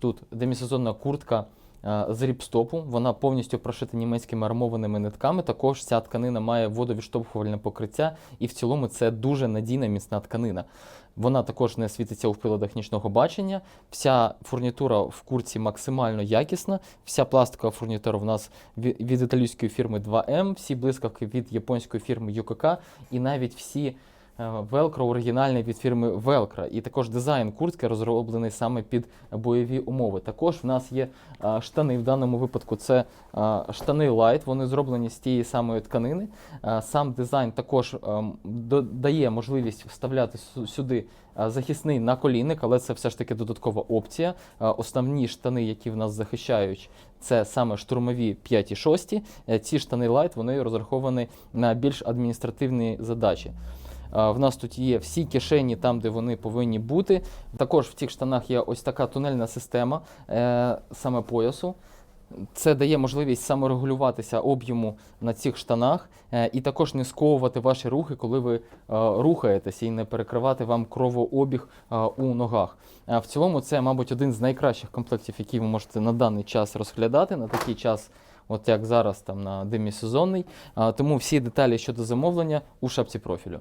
тут демісезонна куртка е, з ріпстопу. Вона повністю прошита німецькими армованими нитками. Також ця тканина має водовідштовхувальне покриття, і в цілому це дуже надійна міцна тканина. Вона також не світиться у приладах нічного бачення. Вся фурнітура в курці максимально якісна. Вся пластикова фурнітура в нас від італійської фірми 2M, всі блискавки від японської фірми UKK, і навіть всі Velcro оригінальний від фірми Velcro. І також дизайн куртки розроблений саме під бойові умови. Також в нас є е, штани. В даному випадку це е, штани Light, вони зроблені з тієї самої тканини. Е, Сам дизайн також ем, дає можливість вставляти сюди захисний наколінник, але це все ж таки додаткова опція. Основні штани, які в нас захищають, це саме штурмові 5 і 6. Е, Ці штани Light вони розраховані на більш адміністративні задачі. В нас тут є всі кишені там, де вони повинні бути. Також в цих штанах є ось така тунельна система е, саме поясу. Це дає можливість саморегулюватися об'єму на цих штанах е, і також не сковувати ваші рухи, коли ви е, рухаєтеся, і не перекривати вам кровообіг у ногах. В цілому, це, мабуть, один з найкращих комплектів, які ви можете на даний час розглядати, на такий час, от як зараз там на демісезонний. Е, Тому всі деталі щодо замовлення у шапці профілю.